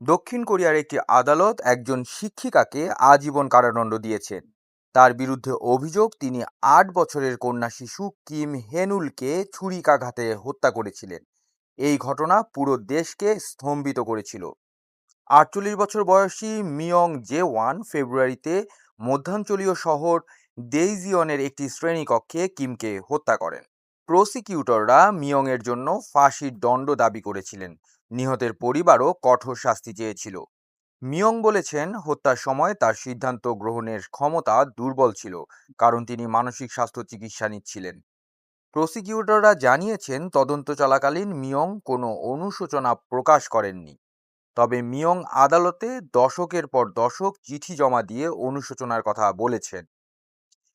দক্ষিণ কোরিয়ার একটি আদালত একজন শিক্ষিকাকে আজীবন কারাদণ্ড দিয়েছেন তার বিরুদ্ধে অভিযোগ, তিনি আট বছরের কন্যা শিশু কিম হেনুলকে ছুরিকাঘাতে হত্যা করেছিলেন। এই ঘটনা পুরো দেশকে স্তম্ভিত করেছিল। আটচল্লিশ বছর বয়সী মিয়ং জে ওয়ান ফেব্রুয়ারিতে মধ্যাঞ্চলীয় শহর দেইজিয়নের একটি শ্রেণীকক্ষে কিমকে হত্যা করেন। প্রসিকিউটররা মিয়ংয়ের জন্য ফাঁসির দণ্ড দাবি করেছিলেন। নিহতের পরিবারও কঠোর শাস্তি চেয়েছিল। মিয়ং বলেছেন, হত্যার সময় তার সিদ্ধান্ত গ্রহণের ক্ষমতা দুর্বল ছিল, কারণ তিনি মানসিক স্বাস্থ্য চিকিৎসা নিচ্ছিলেন। প্রসিকিউটররা জানিয়েছেন, তদন্ত চলাকালীন মিয়ং কোনো অনুশোচনা প্রকাশ করেননি। তবে মিয়ং আদালতে দশকের পর দশক চিঠি জমা দিয়ে অনুশোচনার কথা বলেছেন।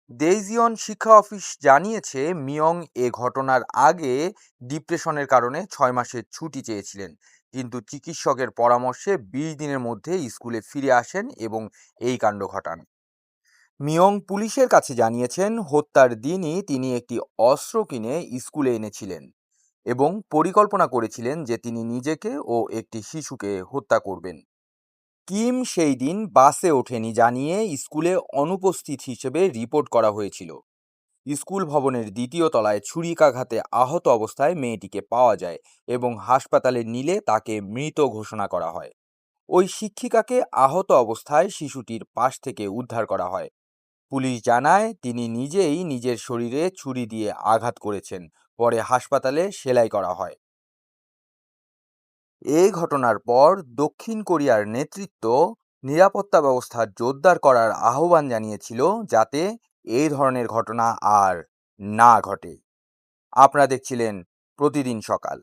দেইজিয়ন শিক্ষা অফিস জানিয়েছে, মিয়ং এ ঘটনার আগে ডিপ্রেশনের কারণে ছয় মাসের ছুটি চেয়েছিলেন। কিন্তু চিকিৎসকের পরামর্শে বিশ দিনের মধ্যে স্কুলে ফিরে আসেন এবং এই কাণ্ড ঘটান। মিয়ং পুলিশের কাছে জানিয়েছেন, হত্যার দিনই তিনি একটি অস্ত্র কিনে স্কুলে এনেছিলেন এবং পরিকল্পনা করেছিলেন যে তিনি নিজেকে ও একটি শিশুকে হত্যা করবেন। কিম সেই দিন বাসে ওঠেনি জানিয়ে স্কুলে অনুপস্থিত হিসেবে রিপোর্ট করা হয়েছিল। স্কুল ভবনের দ্বিতীয় তলায় ছুরিকাঘাতে আহত অবস্থায় মেয়েটিকে পাওয়া যায় এবং হাসপাতালে নিলে তাকে মৃত ঘোষণা করা হয়। ওই শিক্ষিকাকে আহত অবস্থায় শিশুটির পাশ থেকে উদ্ধার করা হয়। পুলিশ জানায়, তিনি নিজেই নিজের শরীরে ছুরি দিয়ে আঘাত করেছেন। পরে হাসপাতালে সেলাই করা হয়। এই ঘটনার পর দক্ষিণ কোরিয়ার নেতৃত্ব নিরাপত্তা ব্যবস্থা জোরদার করার আহ্বান জানিয়েছিল যাতে এই ধরনের ঘটনা আর না ঘটে। আপনারা দেখছিলেন প্রতিদিন সকাল।